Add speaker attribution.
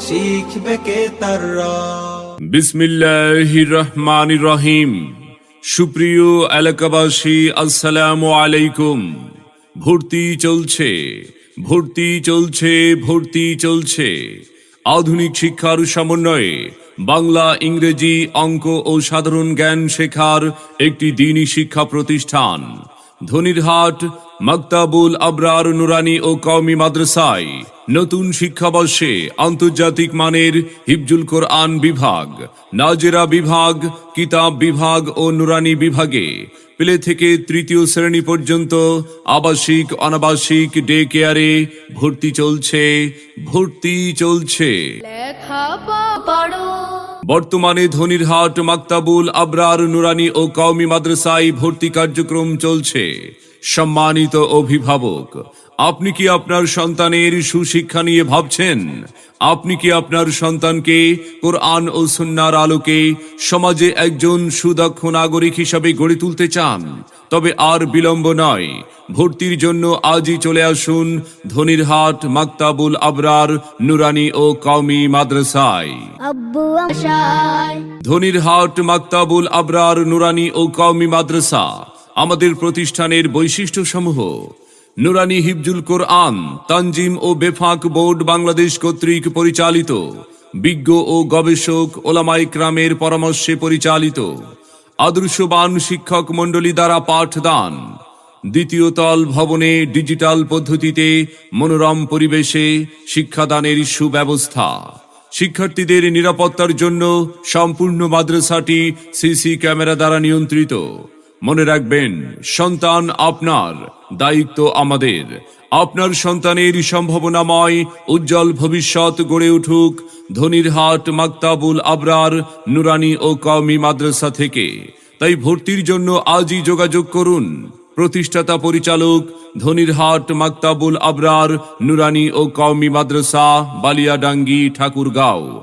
Speaker 1: শিখবে কে তার
Speaker 2: বিসমিল্লাহ রহমান রহিম সুপ্রিয় এলাকাবাসী, আসসালামু আলাইকুম। ভর্তি চলছে ভর্তি চলছে ভর্তি চলছে। আধুনিক শিক্ষার সমন্বয়ে বাংলা ইংরেজি অঙ্ক ও সাধারণ জ্ঞান শেখার একটি দিনী শিক্ষা প্রতিষ্ঠান। ধনিরহাট মাক্তাবুল, আবরার, নুরানি ও কওমি মাদ্রাসায় নতুন শিক্ষাবর্ষে আন্তর্জাতিক মানের হিফজুল কোরআন বিভাগ, নাজেরা বিভাগ, কিতাব বিভাগ ও নুরানি বিভাগে প্লে থেকে তৃতীয় শ্রেণি পর্যন্ত আবাসিক, অনাবাসিক, ডে কেয়ারে ভর্তি চলছে ভর্তি চলছে।
Speaker 3: লেখা পড়ো
Speaker 2: বর্তমানে ধনিরহাট মাক্তাবুল আবরার নুরানি ও কওমি মাদ্রাসায় ভর্তি কার্যক্রম চলছে। সম্মানিত অভিভাবক আপনি কি আপনার সন্তানের সুশিক্ষা নিয়ে ভাবছেন? আপনি কি আপনার সন্তানকে কোরআন ও সুন্নার আলোকে সমাজে একজন সুদক্ষ নাগরিক হিসাবে গড়ে তুলতে চান? তবে আর বিলম্ব নয়। ভর্তির জন্য আজই চলে আসুন ধনিরহাট মাক্তাবুল আবরার নুরানি ও কওমি মাদ্রাসায়।
Speaker 3: আশায়।
Speaker 2: ধনিরহাট মাক্তাবুল আবরার নুরানি ও কওমি মাদ্রাসা। আমাদের প্রতিষ্ঠানের বৈশিষ্ট্য সমূহ নুরানি হিফজুল কোরআন, তানজিম ও বেফাক বোর্ড বাংলাদেশ কর্তৃক পরিচালিত। বিজ্ঞ ও গবেষক ওলামাই ক্রামের পরামর্শে পরিচালিত। আদর্শবান শিক্ষক মণ্ডলী দ্বারা পাঠদান। দ্বিতীয় তল ভবনে ডিজিটাল পদ্ধতিতে মনোরম পরিবেশে শিক্ষাদানের সুব্যবস্থা। শিক্ষার্থীদের নিরাপত্তার জন্য সম্পূর্ণ মাদ্রাসাটি সিসি ক্যামেরা দ্বারা নিয়ন্ত্রিত। মনে রাখবেন, সন্তান আপনার, দায়িত্ব আমাদের। আপনার সন্তানের সম্ভাবনাময়, উজ্জ্বল ভবিষ্যৎ গড়ে উঠুক ধনিরহাট মাক্তাবুল আবরার, নুরানি ও কওমি মাদ্রাসা থেকে। তাই ভর্তির জন্য আজই যোগাযোগ করুন। প্রতিষ্ঠাতা পরিচালক ধনিরহাট মাক্তাবুল আবরার, নুরানি ও কওমি মাদ্রাসা, বালিয়াডাঙ্গি, ঠাকুরগাঁও।